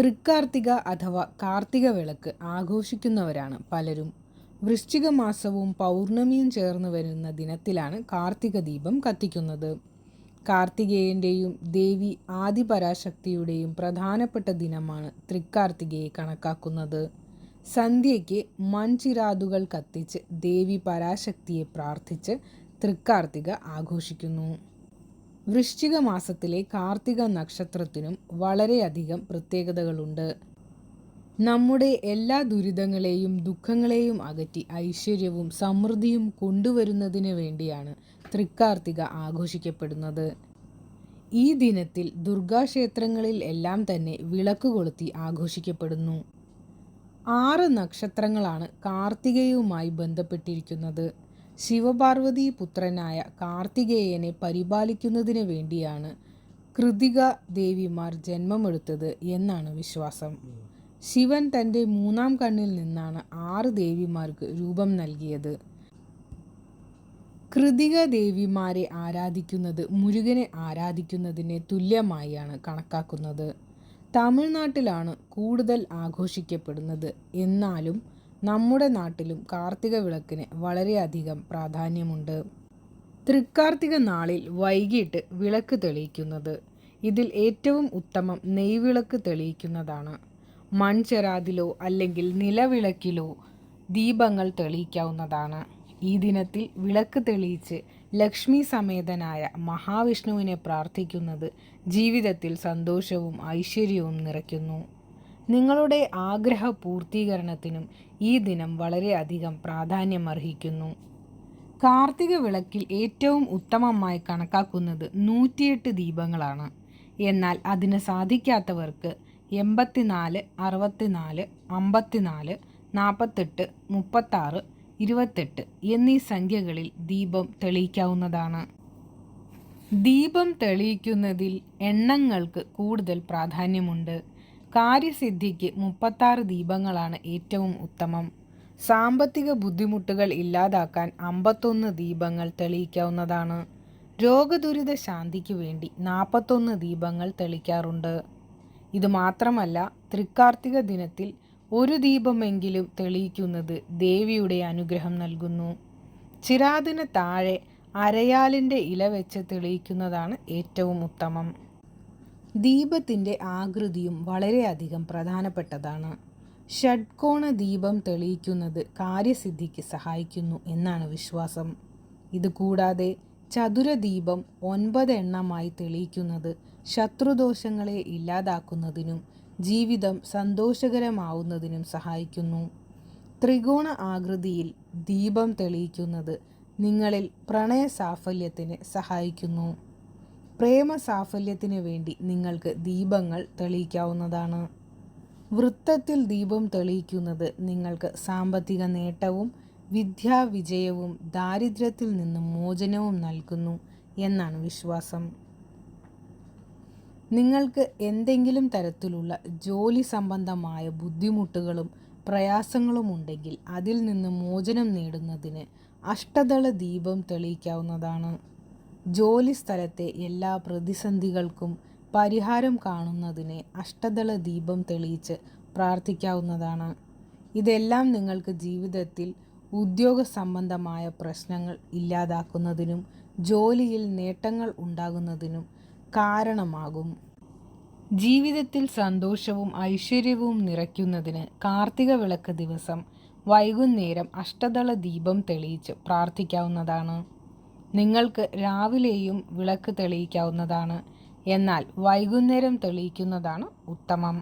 തൃക്കാർത്തിക അഥവാ കാർത്തിക വിളക്ക് ആഘോഷിക്കുന്നവരാണ് പലരും. വൃശ്ചിക മാസവും പൗർണമിയും ചേർന്ന് വരുന്ന ദിനത്തിലാണ് കാർത്തിക ദീപം കത്തിക്കുന്നത്. കാർത്തികേയന്റെയും ദേവി ആദിപരാശക്തിയുടെയും പ്രധാനപ്പെട്ട ദിനമാണ് തൃക്കാർത്തികയെ കണക്കാക്കുന്നത്. സന്ധ്യയ്ക്ക് മൺചിരാതുകൾ കത്തിച്ച് ദേവി പരാശക്തിയെ പ്രാർത്ഥിച്ച് തൃക്കാർത്തിക ആഘോഷിക്കുന്നു. വൃശ്ചിക മാസത്തിലെ കാർത്തിക നക്ഷത്രത്തിനും വളരെയധികം പ്രത്യേകതകളുണ്ട്. നമ്മുടെ എല്ലാ ദുരിതങ്ങളെയും ദുഃഖങ്ങളെയും അകറ്റി ഐശ്വര്യവും സമൃദ്ധിയും കൊണ്ടുവരുന്നതിന് വേണ്ടിയാണ് തൃക്കാർത്തിക ആഘോഷിക്കപ്പെടുന്നത്. ഈ ദിനത്തിൽ ദുർഗാക്ഷേത്രങ്ങളിൽ എല്ലാം തന്നെ വിളക്ക് കൊളുത്തി ആഘോഷിക്കപ്പെടുന്നു. ആറ് നക്ഷത്രങ്ങളാണ് കാർത്തികയുമായി ബന്ധപ്പെട്ടിരിക്കുന്നത്. ശിവപാർവതി പുത്രനായ കാർത്തികേയനെ പരിപാലിക്കുന്നതിന് വേണ്ടിയാണ് കൃതിക ദേവിമാർ ജന്മമെടുത്തത് എന്നാണ് വിശ്വാസം. ശിവൻ തന്റെ മൂന്നാം കണ്ണിൽ നിന്നാണ് ആറ് ദേവിമാർക്ക് രൂപം നൽകിയത്. കൃതിക ദേവിമാരെ ആരാധിക്കുന്നത് മുരുകനെ ആരാധിക്കുന്നതിന് തുല്യമായാണ് കണക്കാക്കുന്നത്. തമിഴ്നാട്ടിലാണ് കൂടുതൽ ആഘോഷിക്കപ്പെടുന്നത്. എന്നാലും നമ്മുടെ നാട്ടിലും കാർത്തിക വിളക്കിന് വളരെയധികം പ്രാധാന്യമുണ്ട്. തൃക്കാർത്തിക നാളിൽ വൈകിട്ട് വിളക്ക് തെളിയിക്കുന്നത്. ഇതിൽ ഏറ്റവും ഉത്തമം നെയ്വിളക്ക് തെളിയിക്കുന്നതാണ്. മൺചെറാതിലോ അല്ലെങ്കിൽ നിലവിളക്കിലോ ദീപങ്ങൾ തെളിയിക്കാവുന്നതാണ്. ഈ ദിനത്തിൽ വിളക്ക് തെളിയിച്ച് ലക്ഷ്മി സമേതനായ മഹാവിഷ്ണുവിനെ പ്രാർത്ഥിക്കുന്നത് ജീവിതത്തിൽ സന്തോഷവും ഐശ്വര്യവും നിറയ്ക്കുന്നു. നിങ്ങളുടെ ആഗ്രഹ പൂർത്തീകരണത്തിനും ഈ ദിനം വളരെയധികം പ്രാധാന്യമർഹിക്കുന്നു. കാർത്തിക വിളക്കിൽ ഏറ്റവും ഉത്തമമായി കണക്കാക്കുന്നത് നൂറ്റിയെട്ട് ദീപങ്ങളാണ്. എന്നാൽ അതിന് സാധിക്കാത്തവർക്ക് എൺപത്തിനാല് അറുപത്തിനാല് അമ്പത്തിനാല് നാൽപ്പത്തെട്ട് മുപ്പത്താറ് ഇരുപത്തെട്ട് എന്നീ സംഖ്യകളിൽ ദീപം തെളിയിക്കാവുന്നതാണ്. ദീപം തെളിയിക്കുന്നതിൽ എണ്ണങ്ങൾക്ക് കൂടുതൽ പ്രാധാന്യമുണ്ട്. കാര്യസിദ്ധിക്ക് മുപ്പത്താറ് ദീപങ്ങളാണ് ഏറ്റവും ഉത്തമം. സാമ്പത്തിക ബുദ്ധിമുട്ടുകൾ ഇല്ലാതാക്കാൻ അമ്പത്തൊന്ന് ദീപങ്ങൾ തെളിയിക്കാവുന്നതാണ്. രോഗദുരിത ശാന്തിക്ക് വേണ്ടി നാൽപ്പത്തൊന്ന് ദീപങ്ങൾ തെളിക്കാറുണ്ട്. ഇത് മാത്രമല്ല തൃക്കാർത്തിക ദിനത്തിൽ ഒരു ദീപമെങ്കിലും തെളിയിക്കുന്നത് ദേവിയുടെ അനുഗ്രഹം നൽകുന്നു. ചിരാതിന് താഴെ അരയാലിന്റെ ഇല വെച്ച് തെളിയിക്കുന്നതാണ് ഏറ്റവും ഉത്തമം. ദീപത്തിന്റെ ആകൃതിയും വളരെയധികം പ്രധാനപ്പെട്ടതാണ്. ഷഡ്കോണ ദീപം തെളിയിക്കുന്നത് കാര്യസിദ്ധിക്ക് സഹായിക്കുന്നു എന്നാണ് വിശ്വാസം. ഇതുകൂടാതെ ചതുരദീപം ഒൻപത് എണ്ണമായി തെളിയിക്കുന്നത് ശത്രുദോഷങ്ങളെ ഇല്ലാതാക്കുന്നതിനും ജീവിതം സന്തോഷകരമാവുന്നതിനും സഹായിക്കുന്നു. ത്രികോണ ആകൃതിയിൽ ദീപം തെളിയിക്കുന്നത് നിങ്ങളിൽ പ്രണയ സാഫല്യത്തിന് സഹായിക്കുന്നു. പ്രേമ സാഫല്യത്തിന് വേണ്ടി നിങ്ങൾക്ക് ദീപങ്ങൾ തെളിയിക്കാവുന്നതാണ്. വൃത്തത്തിൽ ദീപം തെളിയിക്കുന്നത് നിങ്ങൾക്ക് സാമ്പത്തിക നേട്ടവും വിദ്യാവിജയവും ദാരിദ്ര്യത്തിൽ നിന്നും മോചനവും നൽകുന്നു എന്നാണ് വിശ്വാസം. നിങ്ങൾക്ക് എന്തെങ്കിലും തരത്തിലുള്ള ജോലി സംബന്ധമായ ബുദ്ധിമുട്ടുകളും പ്രയാസങ്ങളും ഉണ്ടെങ്കിൽ അതിൽ നിന്ന് മോചനം നേടുന്നതിന് അഷ്ടദള ദീപം തെളിയിക്കാവുന്നതാണ്. ജോലി സ്ഥലത്തെ എല്ലാ പ്രതിസന്ധികൾക്കും പരിഹാരം കാണുന്നതിന് അഷ്ടദള ദീപം തെളിയിച്ച് പ്രാർത്ഥിക്കാവുന്നതാണ്. ഇതെല്ലാം നിങ്ങൾക്ക് ജീവിതത്തിൽ ഉദ്യോഗ സംബന്ധമായ പ്രശ്നങ്ങൾ ഇല്ലാതാക്കുന്നതിനും ജോലിയിൽ നേട്ടങ്ങൾ ഉണ്ടാകുന്നതിനും കാരണമാകും. ജീവിതത്തിൽ സന്തോഷവും ഐശ്വര്യവും നിറയ്ക്കുന്നതിന് കാർത്തിക വിളക്ക് ദിവസം വൈകുന്നേരം അഷ്ടദള ദീപം തെളിയിച്ച് പ്രാർത്ഥിക്കാവുന്നതാണ്. നിങ്ങൾക്ക് രാവിലെയും വിളക്ക് തെളിയിക്കാവുന്നതാണ്. എന്നാൽ വൈകുന്നേരം തെളിയിക്കുന്നതാണ് ഉത്തമം.